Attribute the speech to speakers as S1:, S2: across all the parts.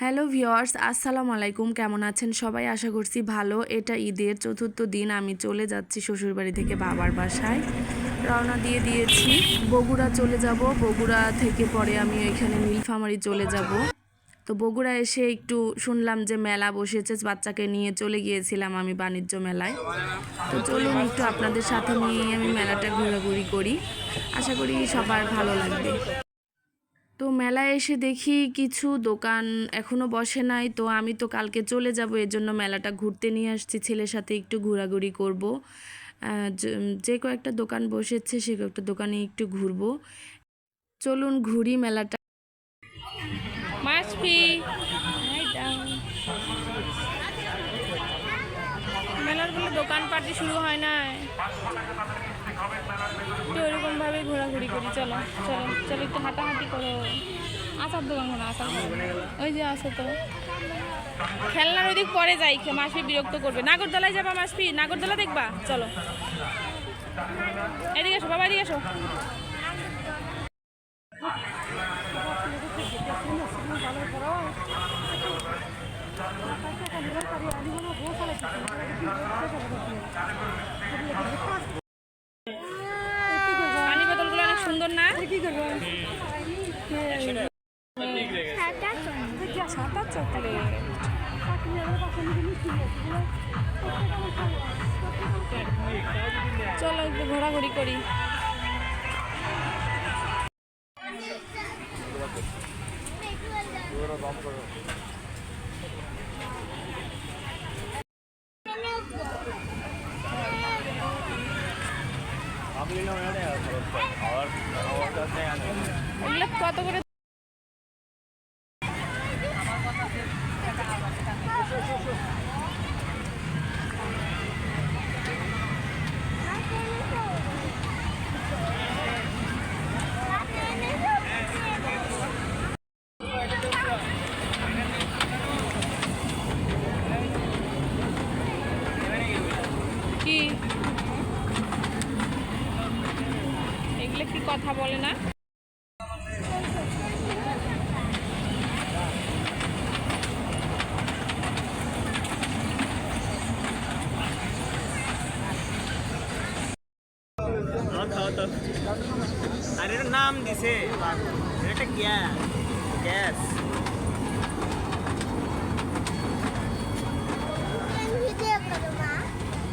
S1: Hello viewers আসসালামু আলাইকুম। কেমন আছেন সবাই? আশা করছি ভালো। এটা ঈদের চতুর্থ দিন। আমি চলে যাচ্ছি শ্বশুরবাড়ি থেকে বাবার বাসায়। রওনা দিয়ে দিয়েছি। বগুড়া চলে যাব। বগুড়া থেকে পরে আমি ওইখানে নীলফামারি চলে যাব। তো বগুড়া এসে একটু শুনলাম যে মেলা বসেছে। বাচ্চাকে নিয়ে চলে গিয়েছিলাম আমি বাণিজ্য মেলায়। তো চলুন একটু আপনাদের সাথে নিয়ে আমি মেলাটা ঘোরাঘুরি করি। আশা করি সবার ভালো লাগবে। তো মেলায় এসে দেখি কিছু দোকান এখনও বসে নাই, তো আমি তো কালকে চলে যাব এর জন্য মেলাটা ঘুরতে নিয়ে আসছি, ছেলের সাথে একটু ঘোরাঘুরি করব। যে- কয়েকটা দোকান বসেছে, সে কয়েকটা দোকানে একটু ঘুরবো। চলুন ঘুরি মেলাটা। মেলার দোকান শুরু হয় না একটু ওইরকম ভাবে ঘোরাঘুরি করি, চলো চলো চলো একটু হাঁটাহাঁটি করো। আসার দোকান কোনো আসার ওই যে আসো তো। খেলনার ওই দিক পরে যাই মাসি বিরক্ত করবে। নাগরদোলায় যাবা মাসপি নাগরদোলা দেখবা? চলো। এদিকে এসো, বাবা, এদিকে এসো। পানি একটু ঘোরাঘুরি করি। এগুলো কত করে কথা বলে না।
S2: আর নাম দিছে। এটা গ্যাস। গ্যাস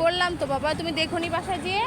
S1: করলাম তো বাবা তুমি দেখো নি বাসায় যেয়ে?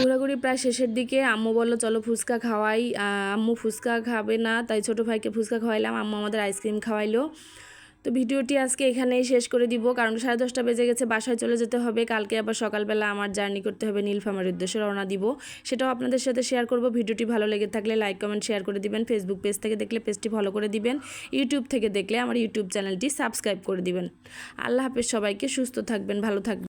S1: ঘোরাঘুরি প্রায় শেষের দিকে। আম্মু বলল, চলো ফুচকা খাওয়াই। আম্মু ফুচকা খাবে না, তাই ছোটো ভাইকে ফুচকা খাওয়াইলাম। আম্মু আমাদের আইসক্রিম খাওয়াইলো। তো ভিডিওটি আজকে এখানেই শেষ করে দিব, কারণ সাড়ে দশটা বেজে গেছে, বাসায় চলে যেতে হবে। কালকে আবার সকালবেলা আমার জার্নি করতে হবে নীলফামার উদ্দেশ্যে রওনা দিব। সেটাও আপনাদের সাথে শেয়ার করব। ভিডিওটি ভালো লেগে থাকলে লাইক, কমেন্ট, শেয়ার করে দিবেন। ফেসবুক পেজ থেকে দেখলে পেজটি ফলো করে দিবেন। ইউটিউব থেকে দেখলে আমার ইউটিউব চ্যানেলটি সাবস্ক্রাইব করে দিবেন। আল্লাহ হাফেজ সবাইকে, সুস্থ থাকবেন, ভালো থাকবেন।